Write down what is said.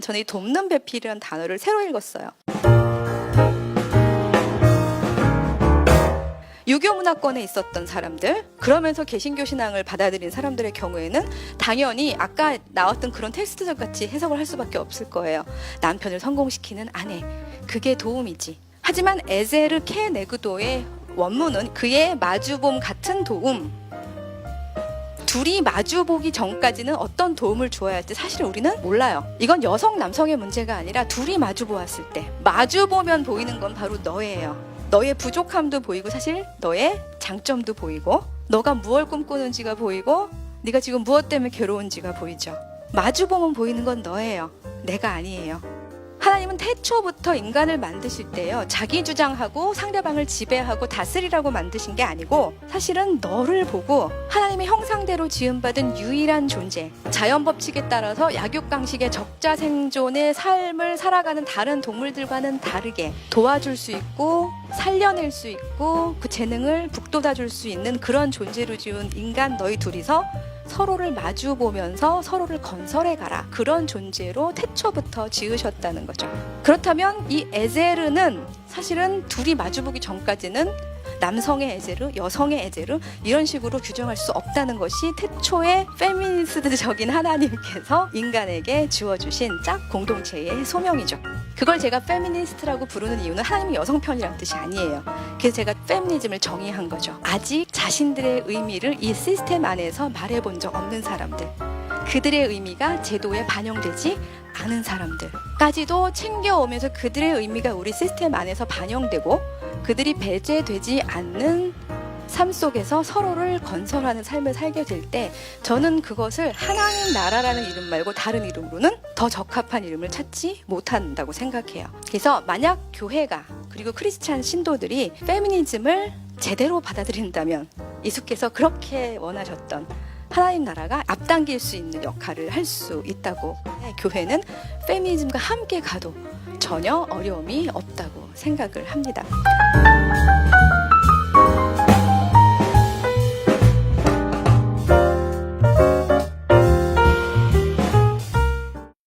저는 이 돕는 배필이라는 단어를 새로 읽었어요. 유교 문화권에 있었던 사람들, 그러면서 개신교 신앙을 받아들인 사람들의 경우에는 당연히 아까 나왔던 그런 텍스트적 같이 해석을 할 수밖에 없을 거예요. 남편을 성공시키는 아내, 그게 도움이지. 하지만 에제르 케 네그도의 원문은 그의 마주봄 같은 도움. 둘이 마주 보기 전까지는 어떤 도움을 주어야 할지 사실 우리는 몰라요. 이건 여성 남성의 문제가 아니라 둘이 마주 보았을 때 마주 보면 보이는 건 바로 너예요. 너의 부족함도 보이고 사실 너의 장점도 보이고 너가 무엇 꿈꾸는지가 보이고 네가 지금 무엇 때문에 괴로운지가 보이죠. 마주 보면 보이는 건 너예요. 내가 아니에요. 하나님은 태초부터 인간을 만드실 때요. 자기 주장하고 상대방을 지배하고 다스리라고 만드신 게 아니고 사실은 너를 보고 하나님의 형상대로 지음받은 유일한 존재 자연 법칙에 따라서 약육강식의 적자 생존의 삶을 살아가는 다른 동물들과는 다르게 도와줄 수 있고 살려낼 수 있고 그 재능을 북돋아줄 수 있는 그런 존재로 지은 인간 너희 둘이서 서로를 마주 보면서 서로를 건설해 가라. 그런 존재로 태초부터 지으셨다는 거죠. 그렇다면 이 에제르는 사실은 둘이 마주보기 전까지는 남성의 에제르, 여성의 에제르 이런 식으로 규정할 수 없다는 것이 태초의 페미니스트적인 하나님께서 인간에게 주어주신 짝 공동체의 소명이죠. 그걸 제가 페미니스트라고 부르는 이유는 하나님이 여성 편이란 뜻이 아니에요. 그래서 제가 페미니즘을 정의한 거죠. 아직 자신들의 의미를 이 시스템 안에서 말해본 적 없는 사람들. 그들의 의미가 제도에 반영되지 않은 사람들까지도 챙겨오면서 그들의 의미가 우리 시스템 안에서 반영되고 그들이 배제되지 않는 삶 속에서 서로를 건설하는 삶을 살게 될 때 저는 그것을 하나님 나라라는 이름 말고 다른 이름으로는 더 적합한 이름을 찾지 못한다고 생각해요. 그래서 만약 교회가 그리고 크리스찬 신도들이 페미니즘을 제대로 받아들인다면 이수께서 그렇게 원하셨던 하나님 나라가 앞당길 수 있는 역할을 할 수 있다고 교회는 페미니즘과 함께 가도 전혀 어려움이 없다고 생각을 합니다.